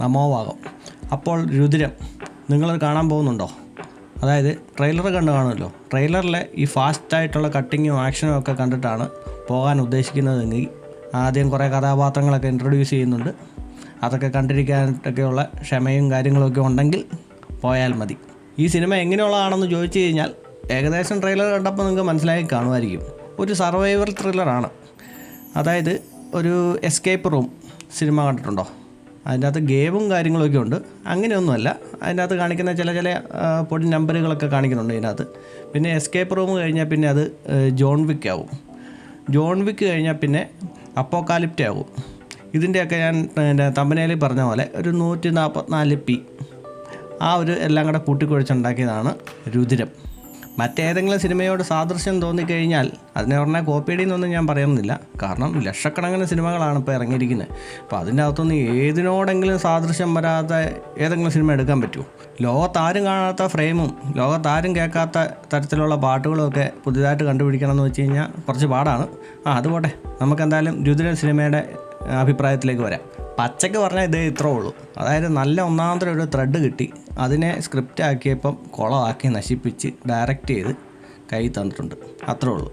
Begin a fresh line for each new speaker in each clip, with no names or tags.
നമോവാകം. അപ്പോൾ രുദ്രം നിങ്ങൾ കാണാൻ പോകുന്നുണ്ടോ? അതായത് ട്രെയിലർ കണ്ടു കാണുമല്ലോ. ട്രെയിലറിലെ ഈ ഫാസ്റ്റായിട്ടുള്ള കട്ടിങ്ങും ആക്ഷനും ഒക്കെ കണ്ടിട്ടാണ് പോകാൻ ഉദ്ദേശിക്കുന്നതെങ്കിൽ ആദ്യം കുറേ കഥാപാത്രങ്ങളൊക്കെ ഇൻട്രൊഡ്യൂസ് ചെയ്യുന്നുണ്ട്. അതൊക്കെ കണ്ടിരിക്കാനൊക്കെയുള്ള ക്ഷമയും കാര്യങ്ങളൊക്കെ ഉണ്ടെങ്കിൽ പോയാൽ മതി. ഈ സിനിമ എങ്ങനെയുള്ളതാണെന്ന് ചോദിച്ചു കഴിഞ്ഞാൽ ഏകദേശം ട്രെയിലർ കണ്ടപ്പോൾ നിങ്ങൾക്ക് മനസ്സിലായി കാണുമായിരിക്കും. ഒരു സർവൈവർ ത്രില്ലറാണ് അതായത് ഒരു എസ്കേപ്പ് റൂം സിനിമ കണ്ടിട്ടുണ്ടോ? അതിന്റെ അകത്ത് ഗെയിമും കാര്യങ്ങളൊക്കെ ഉണ്ട്. അങ്ങനെയൊന്നുമല്ല. അതിന്റെ അകത്ത് കാണിക്കുന്ന ചില ചില പൊടി നമ്പറുകളൊക്കെ കാണിക്കുന്നുണ്ട് ഇതിനകത്ത്. പിന്നെ എസ്കേപ്പ് റൂം കഴിഞ്ഞാൽ പിന്നെ അത് ജോൺ വിക്ക് ആവും. ജോൺ വിക്ക് കഴിഞ്ഞാൽ പിന്നെ അപ്പോക്കാലിപ്റ്റ് ആവും. ഇതിന്റെയൊക്കെ ഞാൻ പിന്നെ തമ്പനയിൽ പറഞ്ഞ പോലെ ഒരു നൂറ്റി നാൽപ്പത്തിനാല് പി. ആ ഒരു എല്ലാം കൂടെ കൂട്ടിക്കുഴച്ചുണ്ടാക്കിയതാണ് രുതിരം മറ്റേതെങ്കിലും സിനിമയോട് സാദൃശ്യം തോന്നിക്കഴിഞ്ഞാൽ അതിനെ ഉടനെ കോപ്പിയടിയെന്നൊന്നും ഞാൻ പറയുന്നില്ല. കാരണം ലക്ഷക്കണക്കിന് സിനിമകളാണ് ഇപ്പോൾ ഇറങ്ങിയിരിക്കുന്നത്. അപ്പോൾ അതിന്റെ അകത്തുനിന്ന് ഏതിനോടെങ്കിലും സാദൃശ്യം വരാത്ത ഏതെങ്കിലും സിനിമ എടുക്കാൻ പറ്റുമോ? ലോകത്താരും കാണാത്ത ഫ്രെയിമും ലോകത്താരും കേൾക്കാത്ത തരത്തിലുള്ള പാട്ടുകളും ഒക്കെ പുതിയതായിട്ട് കണ്ടുപിടിക്കണം എന്ന് വെച്ച് കഴിഞ്ഞാൽ കുറച്ച് പാടാണ്. ആ അതുപോട്ടെ നമുക്കെന്തായാലും രുദ്രൻ സിനിമയുടെ അഭിപ്രായത്തിലേക്ക് വരാം. പച്ചക്ക് പറഞ്ഞാൽ ഇതേ ഇത്രേ ഉള്ളൂ. അതായത് നല്ല ഒന്നാമത്തെ ഒരു ത്രെഡ് കിട്ടി. അതിനെ സ്ക്രിപ്റ്റ് ആക്കിയപ്പം കുളമാക്കി നശിപ്പിച്ച് ഡയറക്റ്റ് ചെയ്ത് കൈ തന്നിട്ടുണ്ട്. അത്രേ ഉള്ളൂ.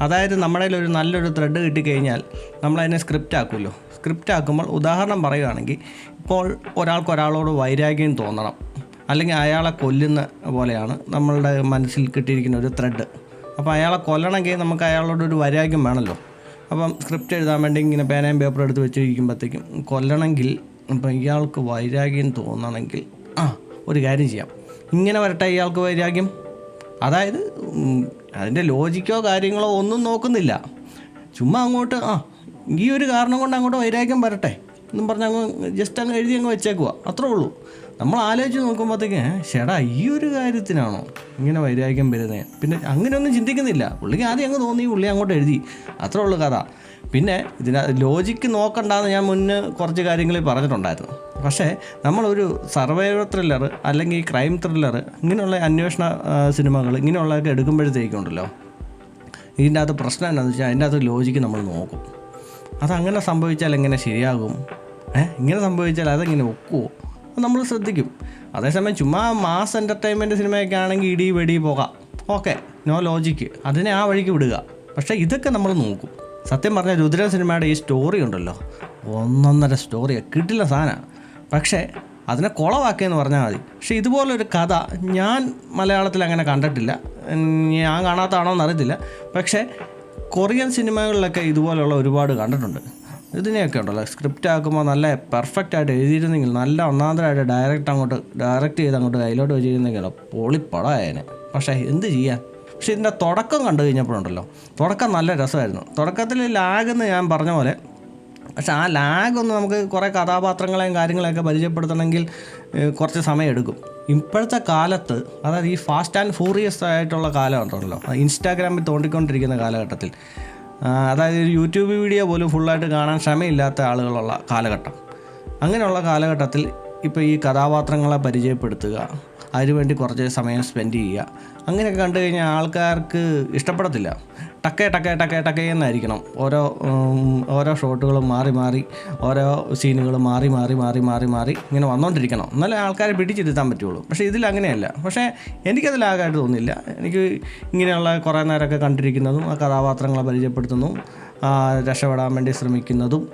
അതായത് നമ്മുടെ ഒരു നല്ലൊരു ത്രെഡ് കിട്ടിക്കഴിഞ്ഞാൽ നമ്മളതിനെ സ്ക്രിപ്റ്റ് ആക്കുമല്ലോ. സ്ക്രിപ്റ്റ് ആക്കുമ്പോൾ ഉദാഹരണം പറയുകയാണെങ്കിൽ ഇപ്പോൾ ഒരാൾക്ക് ഒരാളോട് വൈരാഗ്യം തോന്നണം. അല്ലെങ്കിൽ അയാളെ കൊല്ലുന്ന പോലെയാണ് നമ്മളുടെ മനസ്സിൽ കിട്ടിയിരിക്കുന്ന ഒരു ത്രെഡ് അപ്പോൾ അയാളെ കൊല്ലണമെങ്കിൽ നമുക്ക് അയാളോട് ഒരു വൈരാഗ്യം വേണമല്ലോ. അപ്പം സ്ക്രിപ്റ്റ് എഴുതാൻ വേണ്ടി ഇങ്ങനെ പേനയും പേപ്പറും എടുത്ത് വെച്ചിരിക്കുമ്പോഴത്തേക്കും കൊല്ലണമെങ്കിൽ ഇപ്പം ഇയാൾക്ക് വൈരാഗ്യം തോന്നണമെങ്കിൽ ആ ഒരു കാര്യം ചെയ്യാം. ഇങ്ങനെ വരട്ടെ ഇയാൾക്ക് വൈരാഗ്യം? അതായത് അതിന്റെ ലോജിക്കോ കാര്യങ്ങളോ ഒന്നും നോക്കുന്നില്ല. ചുമ്മാ അങ്ങോട്ട് ആ ഈ ഒരു കാരണം കൊണ്ട് അങ്ങോട്ട് വൈരാഗ്യം വരട്ടെ എന്നും പറഞ്ഞ് അങ്ങ് ജസ്റ്റ് അങ്ങ് എഴുതി അങ്ങ് വെച്ചേക്കുക അത്രേ ഉള്ളൂ. നമ്മൾ ആലോചിച്ച് നോക്കുമ്പോഴത്തേക്ക് ചേടാ ഈ ഒരു കാര്യത്തിനാണോ ഇങ്ങനെ വൈരാഗ്യം വരുന്നത് പിന്നെ അങ്ങനെയൊന്നും ചിന്തിക്കുന്നില്ല. പുള്ളിക്ക് ആദ്യം അങ്ങ് തോന്നി പുള്ളി അങ്ങോട്ട് എഴുതി. അത്രേ ഉള്ളൂ കഥ. പിന്നെ ഇതിന ലോജിക്ക് നോക്കണ്ടെന്ന് ഞാൻ മുന്നേ കുറച്ച് കാര്യങ്ങളിൽ പറഞ്ഞിട്ടുണ്ടായിരുന്നു. പക്ഷേ നമ്മളൊരു സർവൈവർ ത്രില്ലർ അല്ലെങ്കിൽ ക്രൈം ത്രില്ലർ ഇങ്ങനെയുള്ള അന്വേഷണ സിനിമകൾ ഇങ്ങനെയുള്ളതൊക്കെ എടുക്കുമ്പോഴത്തേക്കുണ്ടല്ലോ. ഇതിന്റെ അകത്ത് പ്രശ്നം എന്താണെന്ന് വെച്ചാൽ അതിന്റെ അകത്ത് ലോജിക്ക് നമ്മൾ നോക്കും. അതങ്ങനെ സംഭവിച്ചാൽ എങ്ങനെ ശരിയാകും? ഏഹ് ഇങ്ങനെ സംഭവിച്ചാൽ അതെങ്ങനെ ഒക്കുമോ നമ്മൾ ശ്രദ്ധിക്കും. അതേസമയം ചുമ്മാ മാസ് എന്റർടൈൻമെന്റ് സിനിമയൊക്കെ ആണെങ്കിൽ ഇടി വെടി പോകാം. ഓക്കെ. നോ ലോജിക്ക് അതിനെ ആ വഴിക്ക് വിടുക. പക്ഷേ ഇതൊക്കെ നമ്മൾ നോക്കും. സത്യം പറഞ്ഞാൽ രുദ്ര സിനിമയുടെ ഈ സ്റ്റോറി ഉണ്ടല്ലോ. ഒന്നൊന്നര സ്റ്റോറിയാണ് കിട്ടില്ല സാധനമാണ് പക്ഷേ അതിനെ കുളവാക്കിയെന്ന് പറഞ്ഞാൽ മതി. പക്ഷേ ഇതുപോലൊരു കഥ ഞാൻ മലയാളത്തിൽ അങ്ങനെ കണ്ടിട്ടില്ല. ഞാൻ കാണാത്തതാണോ എന്നറിയത്തില്ല പക്ഷേ കൊറിയൻ സിനിമകളിലൊക്കെ ഇതുപോലെയുള്ള ഒരുപാട് കണ്ടിട്ടുണ്ട്. ഇതിനെയൊക്കെ ഉണ്ടല്ലോ. സ്ക്രിപ്റ്റ് ആക്കുമ്പോൾ നല്ല പെർഫെക്റ്റ് ആയിട്ട് എഴുതിയിരുന്നെങ്കിൽ നല്ല ഒന്നാന്തരമായിട്ട് ഡയറക്റ്റ് അങ്ങോട്ട് ഡയറക്റ്റ് ചെയ്ത് അങ്ങോട്ട് കയ്യിലോട്ട് വെച്ചിരുന്നെങ്കിലോ പൊളിപ്പടമായേനെ പക്ഷേ എന്ത് ചെയ്യാൻ പക്ഷെ ഇതിന്റെ തുടക്കം കണ്ടു കഴിഞ്ഞപ്പോഴുണ്ടല്ലോ. തുടക്കം നല്ല രസമായിരുന്നു. തുടക്കത്തിൽ ലാഗെന്ന് ഞാൻ പറഞ്ഞ പോലെ പക്ഷെ ആ ലാഗ് ഒന്ന് നമുക്ക് കുറേ കഥാപാത്രങ്ങളെയും കാര്യങ്ങളെയൊക്കെ പരിചയപ്പെടുത്തണമെങ്കിൽ കുറച്ച് സമയം എടുക്കും. ഇപ്പോഴത്തെ കാലത്ത് അതായത് ഈ ഫാസ്റ്റ് ആൻഡ് ഫൂറിയസ് ആയിട്ടുള്ള കാലമുണ്ടല്ലോ ഇൻസ്റ്റാഗ്രാമിൽ തോണ്ടിക്കൊണ്ടിരിക്കുന്ന കാലഘട്ടത്തിൽ. അതായത് യൂട്യൂബ് വീഡിയോ പോലും ഫുള്ളായിട്ട് കാണാൻ ക്ഷമയില്ലാത്ത ആളുകളുള്ള കാലഘട്ടം. അങ്ങനെയുള്ള കാലഘട്ടത്തിൽ ഇപ്പോൾ ഈ കഥാപാത്രങ്ങളെ പരിചയപ്പെടുത്തുക അതിനുവേണ്ടി കുറച്ച് സമയം സ്പെൻഡ് ചെയ്യുക അങ്ങനെയൊക്കെ കണ്ടു കഴിഞ്ഞാൽ ആൾക്കാർക്ക് ഇഷ്ടപ്പെടത്തില്ല. ടക്കേ ടക്കേ ടക്കേ ടക്കേ എന്നായിരിക്കണം. ഓരോ ഓരോ ഷോട്ടുകളും മാറി മാറി ഓരോ സീനുകൾ മാറി മാറി മാറി മാറി മാറി ഇങ്ങനെ വന്നുകൊണ്ടിരിക്കണം എന്നാലേ ആൾക്കാരെ പിടിച്ചിരുത്താൻ പറ്റുള്ളൂ. പക്ഷേ ഇതിൽ അങ്ങനെയല്ല. പക്ഷേ എനിക്കതിൽ ആകായിട്ട് തോന്നില്ല എനിക്ക് ഇങ്ങനെയുള്ള കുറേ നേരമൊക്കെ കണ്ടിരിക്കുന്നതും ആ കഥാപാത്രങ്ങളെ പരിചയപ്പെടുത്തുന്നതും രക്ഷപ്പെടാൻ വേണ്ടി ശ്രമിക്കുന്നതും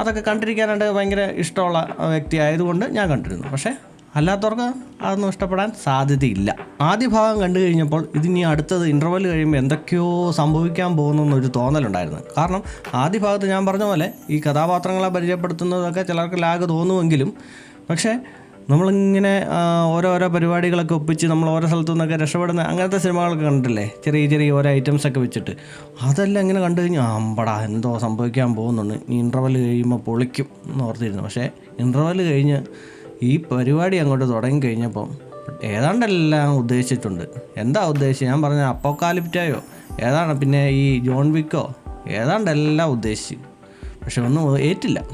അതൊക്കെ കണ്ടിരിക്കാനായിട്ട് ഭയങ്കര ഇഷ്ടമുള്ള വ്യക്തി ആയതുകൊണ്ട് ഞാൻ കണ്ടിരുന്നു. പക്ഷേ അല്ലാത്തവർക്ക് അതൊന്നും ഇഷ്ടപ്പെടാൻ സാധ്യതയില്ല. ആദ്യ ഭാഗം കണ്ടു കഴിഞ്ഞപ്പോൾ ഇതിനി അടുത്തത് ഇന്റർവെൽ കഴിയുമ്പോൾ എന്തൊക്കെയോ സംഭവിക്കാൻ പോകുന്നു എന്നൊരു തോന്നലുണ്ടായിരുന്നു. കാരണം ആദ്യ ഭാഗത്ത് ഞാൻ പറഞ്ഞ പോലെ ഈ കഥാപാത്രങ്ങളെ പരിചയപ്പെടുത്തുന്നതൊക്കെ ചിലർക്ക് ലാഗ് തോന്നുമെങ്കിലും പക്ഷേ നമ്മളിങ്ങനെ ഓരോരോ പരിപാടികളൊക്കെ ഒപ്പിച്ച് നമ്മൾ ഓരോ സ്ഥലത്തു നിന്നൊക്കെ രക്ഷപ്പെടുന്ന അങ്ങനത്തെ സിനിമകളൊക്കെ കണ്ടിട്ടില്ലേ? ചെറിയ ചെറിയ ഓരോ ഐറ്റംസ് ഒക്കെ വെച്ചിട്ട്. അതെല്ലാം ഇങ്ങനെ കണ്ടു കഴിഞ്ഞാൽ അമ്പടാ എന്തോ സംഭവിക്കാൻ പോകുന്നുണ്ട്. ഈ ഇന്റർവെൽ കഴിയുമ്പോൾ പൊളിക്കും എന്ന് ഓർത്തിരുന്നു. പക്ഷേ ഇന്റർവെൽ കഴിഞ്ഞ് ഈ പരിപാടി അങ്ങോട്ട് തുടങ്ങി കഴിഞ്ഞപ്പം ഏതാണ്ടെല്ലാം ഉദ്ദേശിച്ചിട്ടുണ്ട്. എന്താ ഉദ്ദേശിച്ചത്? ഞാൻ പറഞ്ഞ അപ്പോക്കാലിപ്റ്റായോ ഏതാണ്? പിന്നെ ഈ ജോൺ വിക്കോ ഏതാണ്ടെല്ലാം ഉദ്ദേശിച്ചു. പക്ഷെ ഒന്നും ഏറ്റില്ല.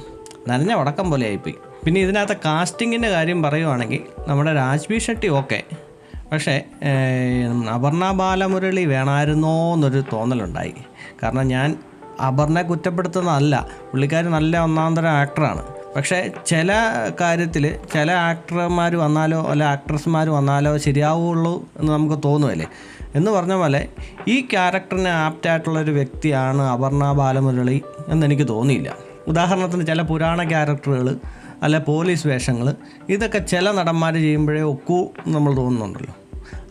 നനഞ്ഞ വടക്കം പോലെ ആയിപ്പോയി. പിന്നെ ഇതിനകത്ത് കാസ്റ്റിങ്ങിന്റെ കാര്യം പറയുവാണെങ്കിൽ നമ്മുടെ രാജ്ബി ഷെട്ടി ഓക്കെ പക്ഷേ അപർണ ബാലമുരളി വേണമായിരുന്നോ എന്നൊരു തോന്നലുണ്ടായി. കാരണം ഞാൻ അപർണയെ കുറ്റപ്പെടുത്തുന്നതല്ല. പുള്ളിക്കാരി നല്ല ഒന്നാന്തരം ആക്ടറാണ് പക്ഷേ ചില കാര്യത്തിൽ ചില ആക്ടർമാർ വന്നാലോ അല്ല ആക്ട്രസ്മാർ വന്നാലോ ശരിയാവുള്ളൂ എന്ന് നമുക്ക് തോന്നുമല്ലേ എന്ന് പറഞ്ഞ പോലെ ഈ ക്യാരക്ടറിന് ആപ്റ്റായിട്ടുള്ളൊരു വ്യക്തിയാണ് അപർണ ബാലമുരളി എന്നെനിക്ക് തോന്നിയില്ല. ഉദാഹരണത്തിന് ചില പുരാണ ക്യാരക്ടറുകൾ അല്ല പോലീസ് വേഷങ്ങൾ ഇതൊക്കെ ചില നടന്മാർ ചെയ്യുമ്പോഴേ ഒക്കൂ നമ്മൾ തോന്നുന്നുണ്ടല്ലോ.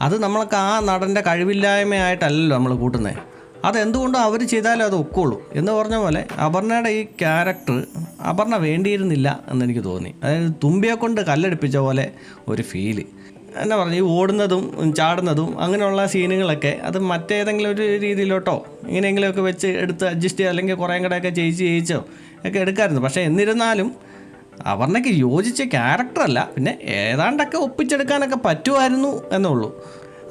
അത് നമ്മൾക്ക് ആ നടന്റെ കഴിവില്ലായ്മയായിട്ടല്ലല്ലോ നമ്മൾ കൂട്ടുന്നത് അതെന്തുകൊണ്ടും അവർ ചെയ്താലും അത് ഒക്കുള്ളൂ. എന്ന് പറഞ്ഞ പോലെ അപർണയുടെ ഈ ക്യാരക്ടർ അപർണ വേണ്ടിയിരുന്നില്ല എന്നെനിക്ക് തോന്നി. അതായത് തുമ്പിയെ കൊണ്ട് കല്ലെടുപ്പിച്ച പോലെ ഒരു ഫീൽ എന്നാ പറഞ്ഞു ഈ ഓടുന്നതും ചാടുന്നതും അങ്ങനെയുള്ള സീനുകളൊക്കെ അത് മറ്റേതെങ്കിലും ഒരു രീതിയിലോട്ടോ ഇങ്ങനെയെങ്കിലുമൊക്കെ വെച്ച് എടുത്ത് അഡ്ജസ്റ്റ് ചെയ്യുക അല്ലെങ്കിൽ കുറേ കൂടെയൊക്കെ ചെയ്യിച്ച് ചെയ്യിച്ചോ ഒക്കെ എടുക്കാമായിരുന്നു. പക്ഷേ എന്നിരുന്നാലും അവർണയ്ക്ക് യോജിച്ച ക്യാരക്ടറല്ല പിന്നെ ഏതാണ്ടൊക്കെ ഒപ്പിച്ചെടുക്കാനൊക്കെ പറ്റുമായിരുന്നു എന്നുള്ളൂ.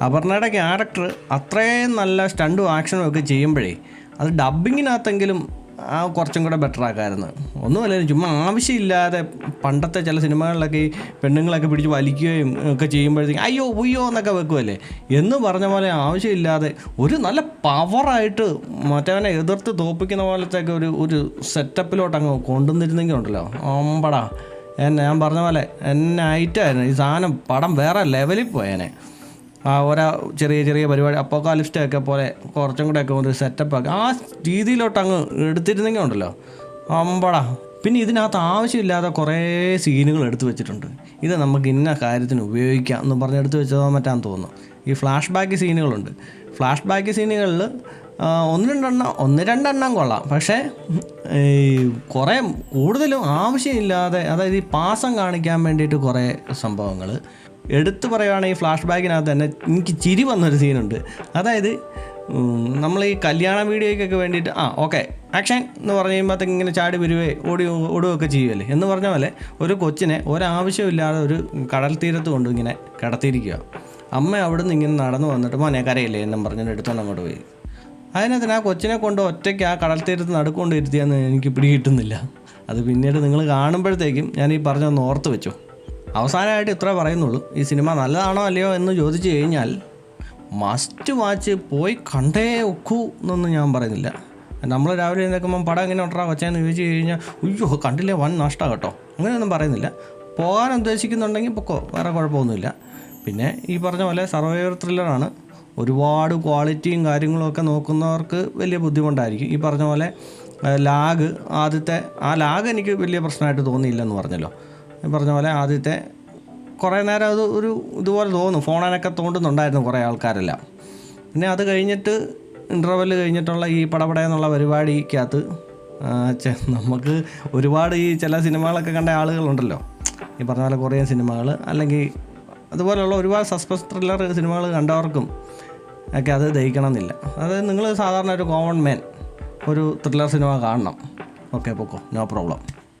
അപർണയുടെ ക്യാരക്ടർ അത്രയും നല്ല സ്റ്റണ്ടും ആക്ഷനും ഒക്കെ ചെയ്യുമ്പോഴേ അത് ഡബിങ്ങിനകത്തെങ്കിലും ആ കുറച്ചും കൂടെ ബെറ്റർ ആക്കാമായിരുന്നു ഒന്നുമല്ല ചുമ്മാ ആവശ്യമില്ലാതെ പണ്ടത്തെ ചില സിനിമകളിലൊക്കെ ഈ പെണ്ണുങ്ങളൊക്കെ പിടിച്ച് വലിക്കുകയും ഒക്കെ ചെയ്യുമ്പോഴത്തേക്കും അയ്യോ ഉയ്യോ എന്നൊക്കെ വെക്കുമല്ലേ എന്ന് പറഞ്ഞ പോലെ ആവശ്യമില്ലാതെ ഒരു നല്ല പവറായിട്ട് മറ്റവനെ എതിർത്ത് തോപ്പിക്കുന്ന പോലത്തെയൊക്കെ ഒരു ഒരു സെറ്റപ്പിലോട്ട് അങ്ങ് കൊണ്ടുവന്നിരുന്നെങ്കിൽ ഉണ്ടല്ലോ അമ്പടാ. എന്നെ ഞാൻ പറഞ്ഞ പോലെ എന്നെ ഐറ്റായിരുന്നു. ഈ സാധനം പടം വേറെ ലെവലിൽ പോയേനെ. ആ ഓരോ ചെറിയ ചെറിയ പരിപാടി. അപ്പോക്കാലിസ്റ്റൊക്കെ പോലെ കുറച്ചും കൂടെ ഒക്കെ ഒരു സെറ്റപ്പ് ആക്കി. ആ രീതിയിലോട്ട് അങ്ങ് എടുത്തിരുന്നെങ്കിൽ ഉണ്ടല്ലോ. അമ്പടാ. പിന്നെ ഇതിനകത്ത് ആവശ്യമില്ലാത്ത കുറേ സീനുകൾ എടുത്തു വെച്ചിട്ടുണ്ട്. ഇത് നമുക്ക് ഇന്ന കാര്യത്തിന് ഉപയോഗിക്കാം എന്ന് പറഞ്ഞ് എടുത്തു വെച്ചതോ മറ്റാന്ന് തോന്നുന്നു. ഈ ഫ്ലാഷ് ബാക്ക് സീനുകളുണ്ട് ഫ്ലാഷ് ബാക്ക് സീനുകളിൽ ഒന്ന് രണ്ടെണ്ണം ഒന്ന് രണ്ടെണ്ണം കൊള്ളാം. പക്ഷേ ഈ കുറേ കൂടുതലും ആവശ്യമില്ലാതെ അതായത് ഈ പാസം കാണിക്കാൻ വേണ്ടിയിട്ട് കുറേ സംഭവങ്ങൾ എടുത്തു പറയുകയാണെങ്കിൽ ഫ്ലാഷ് ബാക്കിനകത്ത് തന്നെ എനിക്ക് ചിരി വന്നൊരു സീനുണ്ട് അതായത് നമ്മൾ ഈ കല്യാണ വീഡിയോയ്ക്കൊക്കെ വേണ്ടിയിട്ട് ആ ഓക്കെ ആക്ഷൻ എന്ന് പറഞ്ഞു കഴിയുമ്പോഴത്തേക്ക് ഇങ്ങനെ ചാടി വരുവേ ഓടി ഓടുകയൊക്കെ ചെയ്യുമല്ലേ എന്ന് പറഞ്ഞ പോലെ ഒരു കൊച്ചിനെ ഒരാവശ്യമില്ലാതെ ഒരു കടൽ തീരത്ത് കൊണ്ട് ഇങ്ങനെ കിടത്തിയിരിക്കുക. അമ്മ അവിടെ നിന്ന് ഇങ്ങനെ നടന്നു വന്നിട്ട് മോനെ കരയില്ലേ? എന്നും പറഞ്ഞിട്ട് എടുത്തോണ്ട് അങ്ങോട്ട് പോയി. അതിനകത്തിന് ആ കൊച്ചിനെ കൊണ്ട് ഒറ്റയ്ക്ക് ആ കടൽ തീരത്ത് നടുക്കൊണ്ട് ഇരുത്തിയാന്ന് എനിക്ക് പിടികിട്ടുന്നില്ല. അത് പിന്നീട് നിങ്ങൾ കാണുമ്പോഴത്തേക്കും ഞാൻ ഈ പറഞ്ഞൊന്ന് ഓർത്ത് വെച്ചു. അവസാനമായിട്ട് ഇത്ര പറയുന്നുള്ളൂ. ഈ സിനിമ നല്ലതാണോ അല്ലയോ എന്ന് ചോദിച്ചു കഴിഞ്ഞാൽ മസ്റ്റ് വാച്ച് പോയി കണ്ടേ ഒക്കൂ എന്നൊന്നും ഞാൻ പറയുന്നില്ല. നമ്മൾ രാവിലെ എഴുന്നേൽക്കുമ്പം പടം എങ്ങനെ ഒട്ടറാ വച്ചെന്ന് ചോദിച്ചു കഴിഞ്ഞാൽ അയ്യോ കണ്ടില്ലേ? വൻ നഷ്ടം കേട്ടോ അങ്ങനെയൊന്നും പറയുന്നില്ല. പോകാൻ ഉദ്ദേശിക്കുന്നുണ്ടെങ്കിൽ പൊക്കോ വേറെ കുഴപ്പമൊന്നുമില്ല. പിന്നെ ഈ പറഞ്ഞ പോലെ സർവൈവർ ത്രില്ലറാണ് ഒരുപാട് ക്വാളിറ്റിയും കാര്യങ്ങളൊക്കെ നോക്കുന്നവർക്ക് വലിയ ബുദ്ധിമുട്ടായിരിക്കും. ഈ പറഞ്ഞ പോലെ ലാഗ് ആദ്യത്തെ ആ ലാഗ് എനിക്ക് വലിയ പ്രശ്നമായിട്ട് തോന്നിയില്ലെന്ന് പറഞ്ഞല്ലോ. പറഞ്ഞ പോലെ ആദ്യത്തെ കുറേ നേരം അത് ഒരു ഇതുപോലെ തോന്നും. ഫോണിനൊക്കെ തോണ്ടുന്നുണ്ടായിരുന്നു കുറേ ആൾക്കാരെല്ലാം. പിന്നെ അത് കഴിഞ്ഞിട്ട് ഇന്റർവെൽ കഴിഞ്ഞിട്ടുള്ള ഈ പടപട എന്നുള്ള പരിപാടിക്കകത്ത് നമുക്ക് ഒരുപാട് ഈ ചില സിനിമകളൊക്കെ കണ്ട ആളുകളുണ്ടല്ലോ. ഈ പറഞ്ഞ പോലെ കൊറിയൻ സിനിമകൾ അല്ലെങ്കിൽ അതുപോലെയുള്ള ഒരുപാട് സസ്പെൻസ് ത്രില്ലർ സിനിമകൾ കണ്ടവർക്കും ഒക്കെ അത് ദഹിക്കണമെന്നില്ല. അതായത് നിങ്ങൾ സാധാരണ ഒരു കോമൺ മാൻ ഒരു ത്രില്ലർ സിനിമ കാണണം. ഓക്കെ പൊക്കോ. No problem.